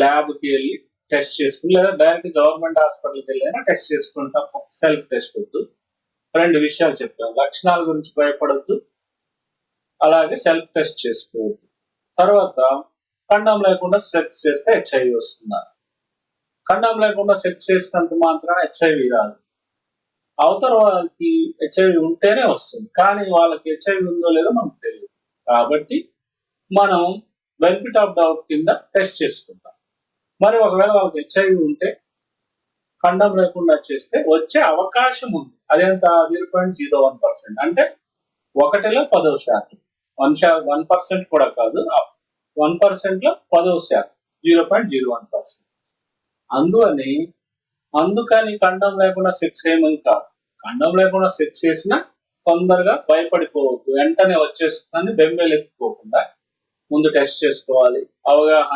ల్యాబ్కి వెళ్ళి టెస్ట్ చేసుకుని లేదా డైరెక్ట్ గవర్నమెంట్ హాస్పిటల్కి వెళ్ళైనా టెస్ట్ చేసుకుంటాం సెల్ఫ్ టెస్ట్ వద్దు. రెండు విషయాలు చెప్పాం లక్షణాల గురించి భయపడద్దు. అలాగే సెల్ఫ్ టెస్ట్ చేసుకోవద్దు. తర్వాత కండం లేకుండా సెక్స్ చేస్తే హెచ్ఐవి వస్తున్నారు కండం లేకుండా సెక్స్ చేసినంత మాత్రాన హెచ్ఐవి రాదు. అవతల వాళ్ళకి హెచ్ఐవి ఉంటేనే వస్తుంది. కానీ వాళ్ళకి హెచ్ఐవి ఉందో లేదో మనకు తెలియదు కాబట్టి మనం బెనిఫిట్ ఆఫ్ డౌట్ కింద టెస్ట్ చేసుకుంటాం. మరి ఒకవేళ వాళ్ళకి హెచ్ఐవి ఉంటే ఖండం లేకుండా చేస్తే వచ్చే అవకాశం ఉంది. అదేంత? Zero point zero one percent అంటే ఒకటిలో పదవ శాతం. వన్ శా వన్ పర్సెంట్ కూడా కాదు. వన్ పర్సెంట్లో పదో శాతం. Zero point zero one percent. అందువని అందుకని ఖండం లేకుండా సెక్స్ చేయమని కాదు. ఖండం లేకుండా సెక్స్ చేసినా తొందరగా భయపడిపోవద్దు. వెంటనే వచ్చేస్తుందని బెంబేలు ఎత్తుకోకుండా ముందు టెస్ట్ చేసుకోవాలి. అవగాహన